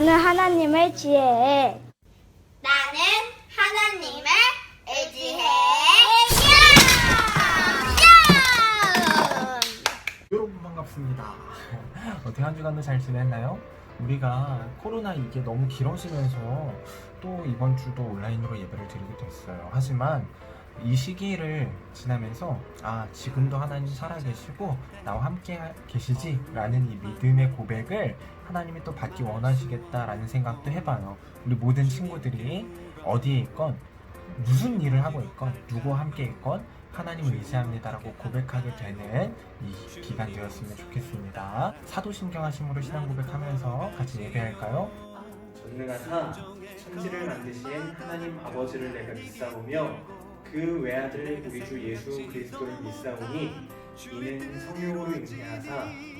나는 하나님을 지혜해. 나는 하나님을 의지해. 야! 여러분 반갑습니다. 어떻게 한 주간도 잘 지냈나요? 우리가 코로나 이게 너무 길어지면서 또 이번 주도 온라인으로 예배를 드리게 됐어요. 하지만 이 시기를 지나면서 아 지금도 하나님 살아계시고 나와 함께 하- 계시지 라는 이 믿음의 고백을 하나님이 또 받기 원하시겠다라는 생각도 해봐요. 우리 모든 친구들이 어디에 있건 무슨 일을 하고 있건 누구와 함께 있건 하나님을 의지합니다라고 고백하게 되는 이 기간 되었으면 좋겠습니다. 사도신경 하심으로 신앙 고백하면서 같이 예배할까요? 전능하사 천지를 만드신 하나님 아버지를 내가 믿사오며 그 외아들 우리 주 예수 그리스도를 믿사오니 이는 성령으로 잉태하사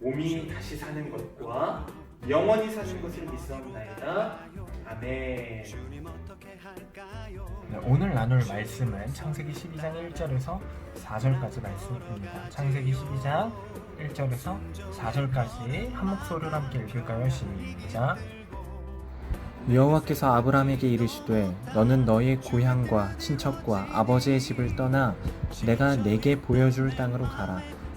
몸이 다시 사는 것과 영원히 사는 것을 믿사옵나이다 아멘 네, 오늘 나눌 말씀은 창세기 12장 1절에서 4절까지 말씀입니다. 창세기 12장 1절에서 4절까지 한 목소리로 함께 읽을까요? 시작. 여호와께서 아브라함에게 이르시되 너는 너의 고향과 친척과 아버지의 집을 떠나 내가 내게 보여줄 땅으로 가라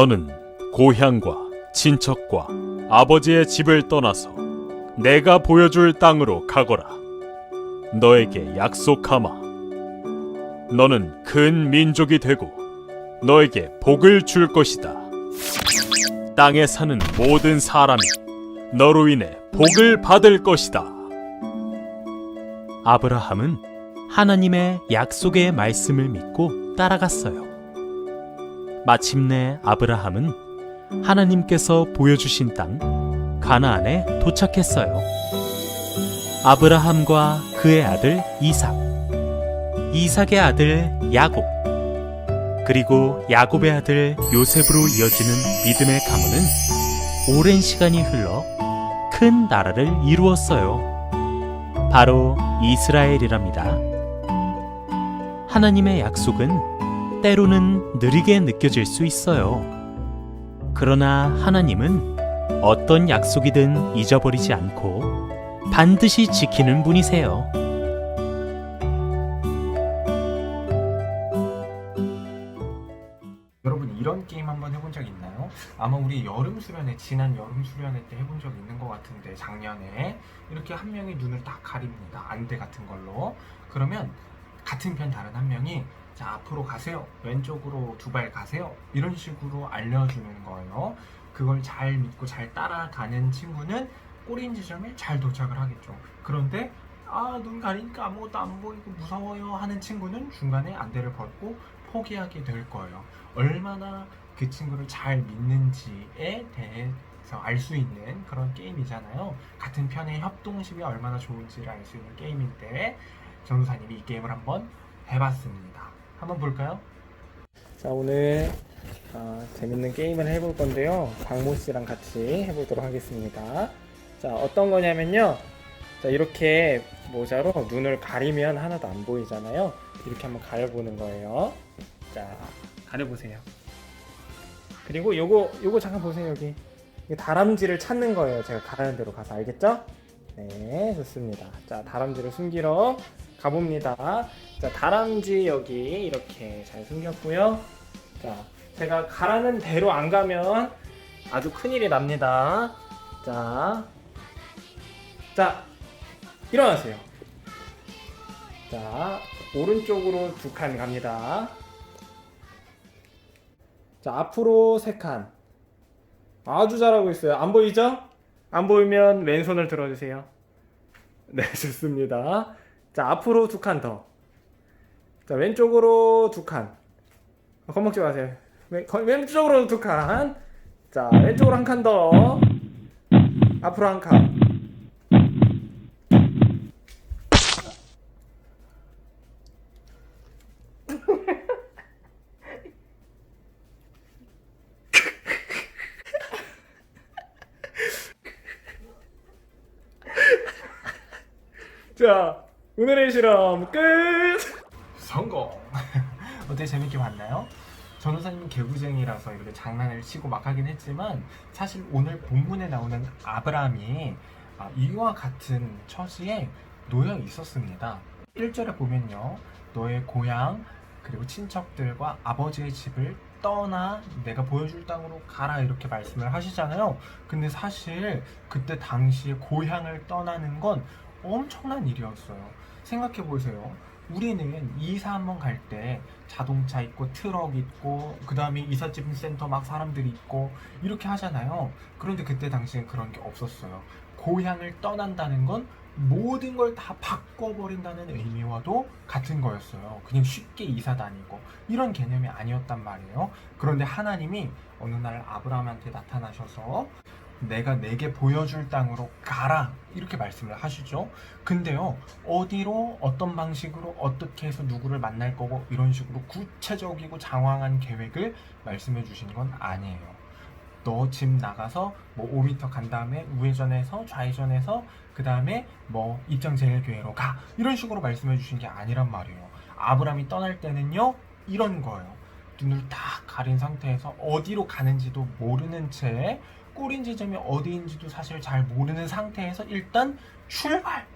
너는 고향과 친척과 아버지의 집을 떠나서 내가 보여줄 땅으로 가거라. 너에게 약속하마. 너는 큰 민족이 되고 너에게 복을 줄 것이다. 땅에 사는 모든 사람이 너로 인해 복을 받을 것이다. 아브라함은 하나님의 약속의 말씀을 믿고 따라갔어요. 마침내 아브라함은 하나님께서 보여주신 땅 가나안에 도착했어요. 아브라함과 그의 아들 이삭, 이삭의 아들 야곱, 그리고 야곱의 아들 요셉으로 이어지는 믿음의 가문은 오랜 시간이 흘러 큰 나라를 이루었어요. 바로 이스라엘이랍니다. 하나님의 약속은 때로는 느리게 느껴질 수 있어요. 그러나 하나님은 어떤 약속이든 잊어버리지 않고 반드시 지키는 분이세요. 여러분 이런 게임 한번 해본 적 있나요? 아마 우리 여름 수련회 지난 여름 수련회 때 해본 적 있는 것 같은데 작년에 이렇게 한 명이 눈을 딱 가립니다 안대 같은 걸로 그러면 같은 편 다른 한 명이 자 앞으로 가세요. 왼쪽으로 두 발 가세요. 이런 식으로 알려주는 거예요. 그걸 잘 믿고 잘 따라가는 친구는 꼬린 지점에 잘 도착을 하겠죠. 그런데 아 눈 가리니까 아무것도 안 보이고 무서워요 하는 친구는 중간에 안대를 벗고 포기하게 될 거예요. 얼마나 그 친구를 잘 믿는지에 대해서 알 수 있는 그런 게임이잖아요. 같은 편의 협동심이 얼마나 좋은지를 알 수 있는 게임인데 전우사님이 이 게임을 한번 해봤습니다. 한번 볼까요? 자 오늘 어, 재밌는 게임을 해볼 건데요. 박모 씨랑 같이 해보도록 하겠습니다. 자 어떤 거냐면요. 자 이렇게 모자로 눈을 가리면 하나도 안 보이잖아요. 이렇게 한번 가려보는 거예요. 자 가려보세요. 그리고 요거 요거 잠깐 보세요 여기 이 다람쥐를 찾는 거예요. 제가 가라는 대로 가서 알겠죠? 네 좋습니다. 자 다람쥐를 숨기러 가봅니다. 자, 다람쥐 여기 이렇게 잘 숨겼고요. 자, 제가 가라는 대로 안 가면 아주 큰일이 납니다. 자, 자, 일어나세요. 자, 오른쪽으로 두 칸 갑니다. 자, 앞으로 세 칸. 아주 잘하고 있어요. 안 보이죠? 안 보이면 왼손을 들어주세요. 네, 좋습니다. 자, 앞으로 두 칸 더. 자, 왼쪽으로 두 칸. 어, 겁먹지 마세요. 왼, 거- 왼쪽으로 두 칸. 자, 왼쪽으로 한 칸 더. 앞으로 한 칸. 자, 오늘의 실험 끝! 성공! 어때 재밌게 봤나요? 전우사님 개구쟁이라서 이렇게 장난을 치고 막 하긴 했지만 사실 오늘 본문에 나오는 아브라함이 아, 이와 같은 처지에 놓여 있었습니다. 1절에 보면요. 너의 고향 그리고 친척들과 아버지의 집을 떠나 내가 보여줄 땅으로 가라 이렇게 말씀을 하시잖아요. 근데 사실 그때 당시에 고향을 떠나는 건 엄청난 일이었어요. 생각해 보세요. 우리는 이사 한번 갈 때 자동차 있고 트럭 있고 그 다음에 이삿짐 센터 막 사람들이 있고 이렇게 하잖아요. 그런데 그때 당시엔 그런 게 없었어요. 고향을 떠난다는 건 모든 걸 다 바꿔버린다는 의미와도 같은 거였어요. 그냥 쉽게 이사 다니고 이런 개념이 아니었단 말이에요. 그런데 하나님이 어느 날 아브라함한테 나타나셔서 내가 내게 보여줄 땅으로 가라 이렇게 말씀을 하시죠. 근데요 어디로 어떤 방식으로 어떻게 해서 누구를 만날 거고 이런 식으로 구체적이고 장황한 계획을 말씀해 주신 건 아니에요. 너 집 나가서 뭐 5m 간 다음에 우회전해서 좌회전해서 그 다음에 뭐 입장 제일 교회로 가 이런 식으로 말씀해 주신 게 아니란 말이에요. 아브람이 떠날 때는요 이런 거예요. 눈을 딱 가린 상태에서 어디로 가는지도 모르는 채 꼬린 지점이 어디인지도 사실 잘 모르는 상태에서 일단 출발.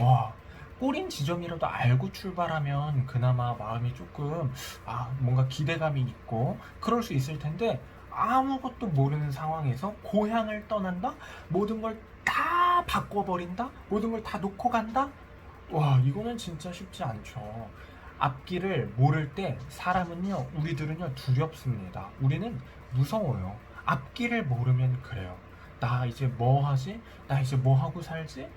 와. 꼬린 지점이라도 알고 출발하면 그나마 마음이 조금 아 뭔가 기대감이 있고 그럴 수 있을 텐데 아무것도 모르는 상황에서 고향을 떠난다? 모든 걸 다 바꿔버린다? 모든 걸 다 놓고 간다? 와 이거는 진짜 쉽지 않죠. 앞길을 모를 때 사람은요 우리들은요 두렵습니다. 우리는 무서워요 앞길을 모르면 그래요 나 이제 뭐 하지 나 이제 뭐 하고 살지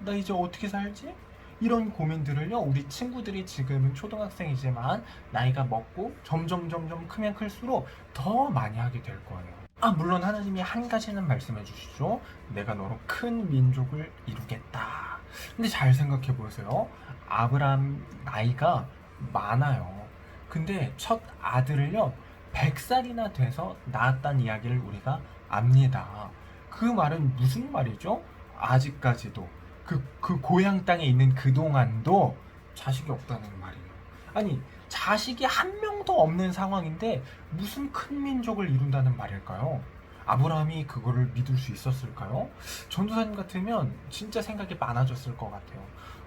나 이제 어떻게 살지 이런 고민들을요 우리 친구들이 지금은 초등학생이지만 나이가 먹고 점점 점점 크면 클수록 더 많이 하게 될 거예요. 아 물론 하나님이 한 가지는 말씀해 주시죠. 내가 너로 큰 민족을 이루겠다. 근데 잘 생각해 보세요. 아브람 나이가 많아요. 근데 첫 아들을요 100살이나 돼서 낳았다는 이야기를 우리가 압니다. 그 말은 무슨 말이죠? 아직까지도 그, 그 고향 땅에 있는 그동안도 자식이 없다는 말이에요. 아니, 자식이 한 명도 없는 상황인데 무슨 큰 민족을 이룬다는 말일까요? 아브라함이 그거를 믿을 수 있었을까요? 전도사님 같으면 진짜 생각이 많아졌을 것 같아요.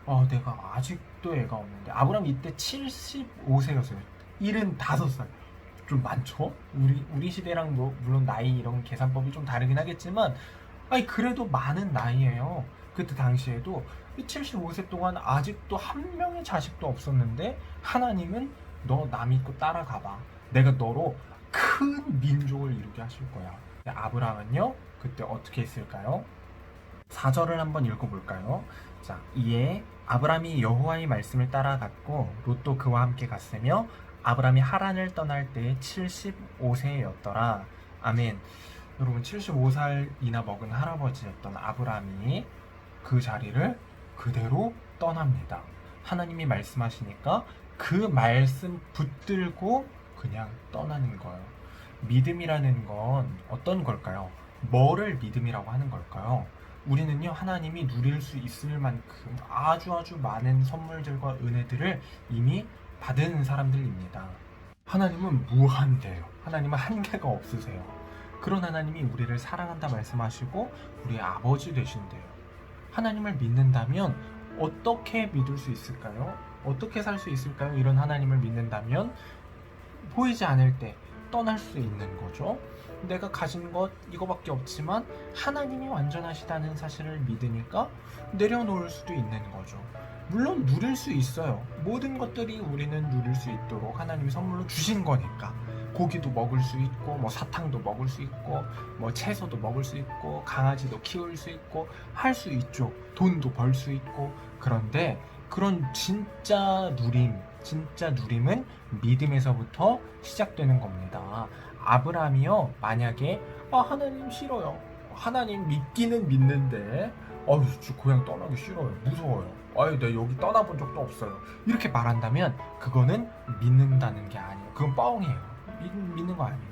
어, 내가 아직도 애가 없는데. 아브라함 이때 75세였어요. 75살. 좀 많죠? 우리, 우리 시대랑 뭐, 물론 나이 이런 계산법이 좀 다르긴 하겠지만, 아니, 그래도 많은 나이예요. 그때 당시에도 75세 동안 아직도 한 명의 자식도 없었는데 하나님은 너 나 믿고 따라가봐. 내가 너로 큰 민족을 이루게 하실 거야. 아브라함은요 그때 어떻게 했을까요? 4절을 한번 읽어볼까요? 자, 이에 아브라함이 여호와의 말씀을 따라갔고 롯도 그와 함께 갔으며 아브라함이 하란을 떠날 때 75세였더라. 아멘. 여러분 75살이나 먹은 할아버지였던 아브라함이 그 자리를 그대로 떠납니다. 하나님이 말씀하시니까 그 말씀 붙들고 그냥 떠나는 거예요. 믿음이라는 건 어떤 걸까요? 뭐를 믿음이라고 하는 걸까요? 우리는요, 하나님이 누릴 수 있을 만큼 아주 아주 많은 선물들과 은혜들을 이미 받은 사람들입니다. 하나님은 무한대요. 하나님은 한계가 없으세요. 그런 하나님이 우리를 사랑한다 말씀하시고 우리의 아버지 되신대요. 하나님을 믿는다면 어떻게 믿을 수 있을까요? 어떻게 살 수 있을까요? 이런 하나님을 믿는다면 보이지 않을 때 떠날 수 있는 거죠. 내가 가진 것 이거밖에 없지만 하나님이 완전하시다는 사실을 믿으니까 내려놓을 수도 있는 거죠. 물론 누릴 수 있어요. 모든 것들이 우리는 누릴 수 있도록 하나님이 선물로 주신 거니까. 고기도 먹을 수 있고, 뭐 사탕도 먹을 수 있고, 뭐 채소도 먹을 수 있고, 강아지도 키울 수 있고, 할 수 있죠. 돈도 벌 수 있고. 그런데 그런 진짜 누림, 진짜 누림은 믿음에서부터 시작되는 겁니다. 아브라함이요, 만약에, 아, 하나님 싫어요. 하나님 믿기는 믿는데, 어휴, 저 고향 떠나기 싫어요. 무서워요. 아유, 내가 여기 떠나본 적도 없어요. 이렇게 말한다면, 그거는 믿는다는 게 아니에요. 그건 뻥이에요. 믿, 믿는 거 아니에요.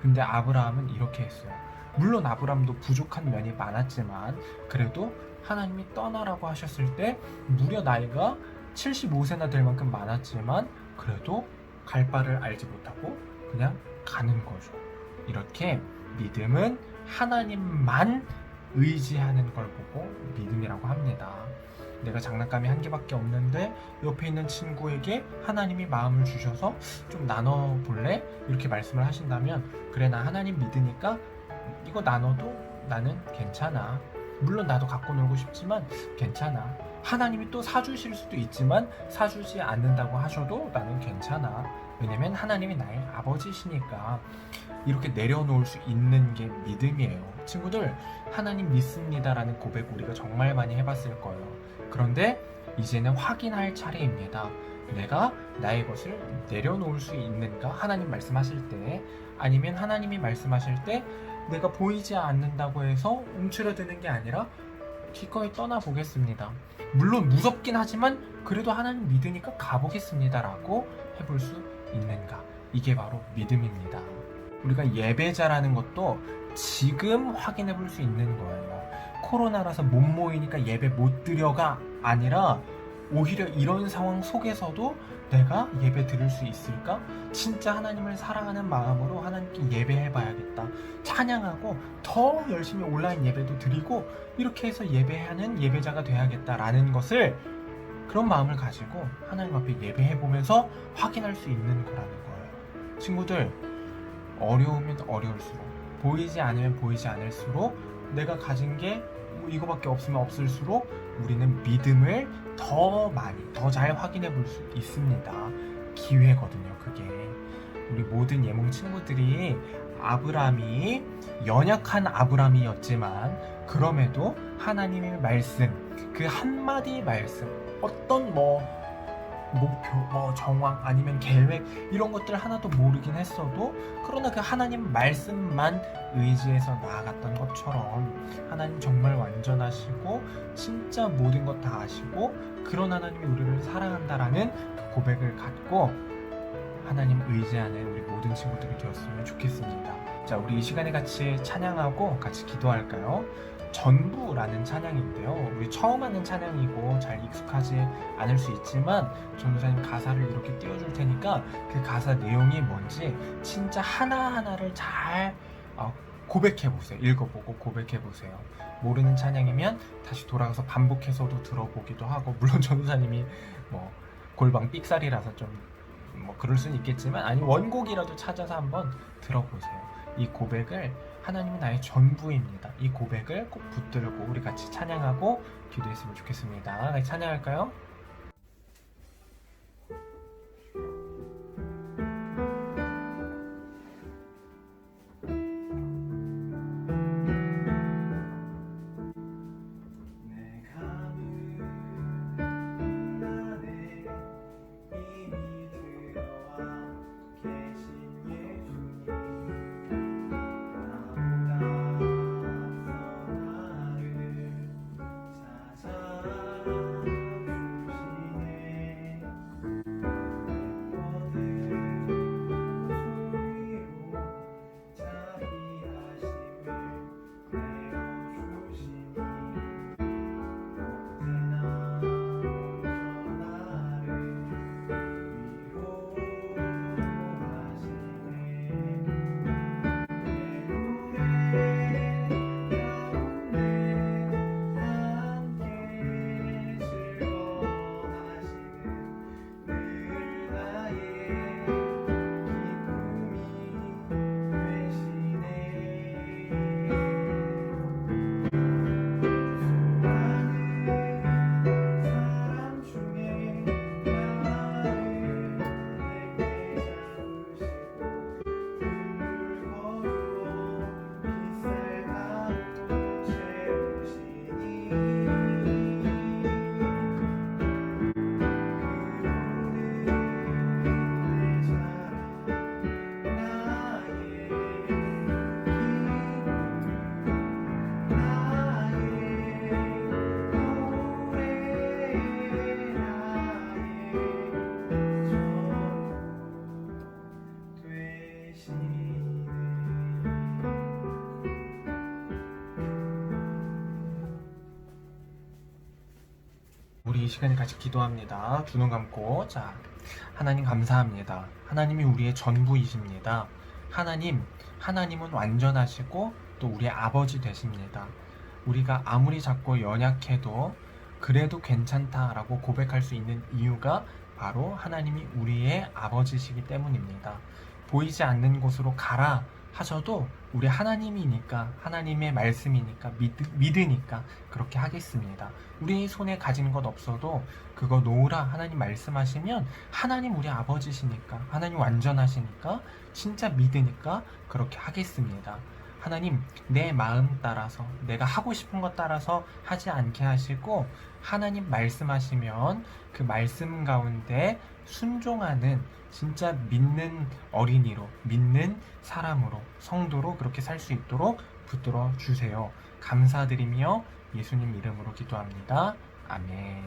근데 아브라함은 이렇게 했어요. 물론 아브라함도 부족한 면이 많았지만, 그래도 하나님이 떠나라고 하셨을 때, 무려 나이가 75세나 될 만큼 많았지만, 그래도 갈 바를 알지 못하고, 그냥 가는 거죠. 이렇게 믿음은 하나님만 의지하는 걸 보고 믿음이라고 합니다. 내가 장난감이 한 개밖에 없는데 옆에 있는 친구에게 하나님이 마음을 주셔서 좀 나눠 볼래? 이렇게 말씀을 하신다면 그래 나 하나님 믿으니까 이거 나눠도 나는 괜찮아. 물론 나도 갖고 놀고 싶지만 괜찮아. 하나님이 또 사주실 수도 있지만 사주지 않는다고 하셔도 나는 괜찮아. 왜냐면 하나님이 나의 아버지시니까 이렇게 내려놓을 수 있는 게 믿음이에요. 친구들, 하나님 믿습니다라는 고백 우리가 정말 많이 해봤을 거예요. 그런데 이제는 확인할 차례입니다. 내가 나의 것을 내려놓을 수 있는가? 하나님 말씀하실 때, 아니면 하나님이 말씀하실 때 내가 보이지 않는다고 해서 움츠러드는 게 아니라 기꺼이 떠나보겠습니다. 물론 무섭긴 하지만 그래도 하나님 믿으니까 가보겠습니다라고 해볼 수 있는가? 이게 바로 믿음입니다. 우리가 예배자라는 것도 지금 확인해 볼 수 있는 거예요. 코로나라서 못 모이니까 예배 못 드려가 아니라 오히려 이런 상황 속에서도 내가 예배 드릴 수 있을까? 진짜 하나님을 사랑하는 마음으로 하나님께 예배해 봐야겠다. 찬양하고 더 열심히 온라인 예배도 드리고 이렇게 해서 예배하는 예배자가 돼야겠다라는 것을 그런 마음을 가지고 하나님 앞에 예배해 보면서 확인할 수 있는 거라는 거예요. 친구들, 어려우면 어려울수록 보이지 않으면 보이지 않을수록 내가 가진 게뭐 이거밖에 없으면 없을수록 우리는 믿음을 더 많이 더 잘 확인해 볼 수 있습니다. 기회거든요, 그게. 우리 모든 예몽 친구들이 아브라함이 연약한 아브라함이었지만 그럼에도 하나님의 말씀 그 한마디 말씀 어떤 뭐 목표, 뭐 정황 아니면 계획 이런 것들 하나도 모르긴 했어도 그러나 그 하나님 말씀만 의지해서 나아갔던 것처럼 하나님 정말 완전하시고 진짜 모든 것 다 아시고 그런 하나님이 우리를 사랑한다라는 그 고백을 갖고 하나님 의지하는 우리 모든 친구들이 되었으면 좋겠습니다. 자, 우리 이 시간에 같이 찬양하고 같이 기도할까요? 전부라는 찬양인데요. 우리 처음 하는 찬양이고 잘 익숙하지 않을 수 있지만 전도사님 가사를 이렇게 띄워줄 테니까 그 가사 내용이 뭔지 진짜 하나하나를 잘 어, 고백해 보세요. 읽어보고 고백해 보세요. 모르는 찬양이면 다시 돌아가서 반복해서도 들어보기도 하고 물론 전도사님이 뭐 골방 삑살이라서 좀 뭐 그럴 수는 있겠지만 아니 원곡이라도 찾아서 한번 들어보세요. 이 고백을 하나님은 나의 전부입니다. 이 고백을 꼭 붙들고 우리 같이 찬양하고 기도했으면 좋겠습니다. 같이 찬양할까요? 시간에 같이 기도합니다. 두눈 감고 자 하나님 감사합니다. 하나님이 우리의 전부이십니다. 하나님 하나님은 완전하시고 또 우리의 아버지 되십니다. 우리가 아무리 작고 연약해도 그래도 괜찮다라고 고백할 수 있는 이유가 바로 하나님이 우리의 아버지시기 때문입니다. 보이지 않는 곳으로 가라 하셔도 우리 하나님이니까 하나님의 말씀이니까 믿, 믿으니까 그렇게 하겠습니다. 우리 손에 가진 것 없어도 그거 놓으라 하나님 말씀하시면 하나님 우리 아버지시니까 하나님 완전하시니까 진짜 믿으니까 그렇게 하겠습니다. 하나님 내 마음 따라서 내가 하고 싶은 것 따라서 하지 않게 하시고 하나님 말씀하시면 그 말씀 가운데 순종하는 진짜 믿는 어린이로 믿는 사람으로 성도로 그렇게 살 수 있도록 붙들어 주세요. 감사드리며 예수님 이름으로 기도합니다. 아멘.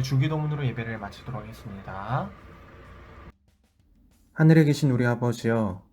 주기도문으로 예배를 마치도록 하겠습니다. 하늘에 계신 우리 아버지여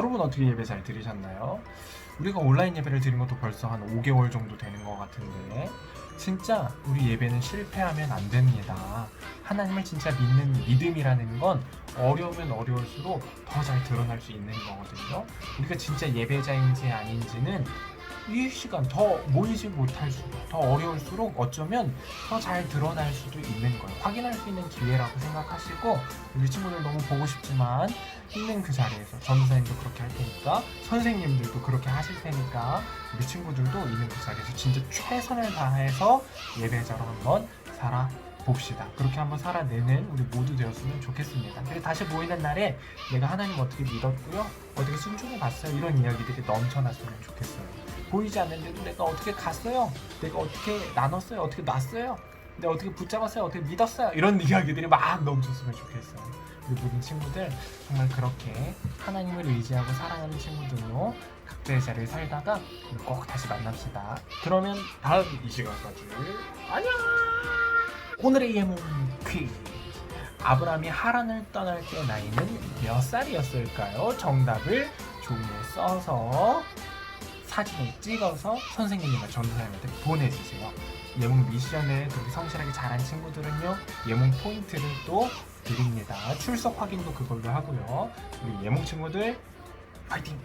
여러분 어떻게 예배 잘 들으셨나요? 우리가 온라인 예배를 드린 것도 벌써 한 5개월 정도 되는 것 같은데 진짜 우리 예배는 실패하면 안 됩니다. 하나님을 진짜 믿는 믿음이라는 건 어려우면 어려울수록 더 잘 드러날 수 있는 거거든요. 우리가 진짜 예배자인지 아닌지는 이 시간 더 모이지 못할수록 더 어려울수록 어쩌면 더 잘 드러날 수도 있는 거예요. 확인할 수 있는 기회라고 생각하시고 우리 친구들 너무 보고 싶지만 있는 그 자리에서 전도사님도 그렇게 할 테니까 선생님들도 그렇게 하실 테니까 우리 친구들도 있는 그 자리에서 진짜 최선을 다해서 예배자로 한번 살아 봅시다. 그렇게 한번 살아내는 우리 모두 되었으면 좋겠습니다. 그리고 다시 모이는 날에 내가 하나님 어떻게 믿었고요, 어떻게 순종해 봤어요 이런 이야기들이 넘쳐났으면 좋겠어요. 보이지 않는데도 내가 어떻게 갔어요, 내가 어떻게 나눴어요, 어떻게 놨어요, 내가 어떻게 붙잡았어요, 어떻게 믿었어요 이런 이야기들이 막 넘쳤으면 좋겠어요. 우리 모든 친구들 정말 그렇게 하나님을 의지하고 사랑하는 친구들로 각자의 자리를 살다가 꼭 다시 만납시다. 그러면 다음 이 시간까지 안녕. 오늘의 예문 퀴즈. 아브라함이 하란을 떠날 때 나이는 몇 살이었을까요? 정답을 종이에 써서 사진을 찍어서 선생님이나 전도사님한테 보내주세요. 예문 미션을 그렇게 성실하게 잘한 친구들은요, 예문 포인트를 또 드립니다. 출석 확인도 그걸로 하고요. 우리 예문 친구들 파이팅!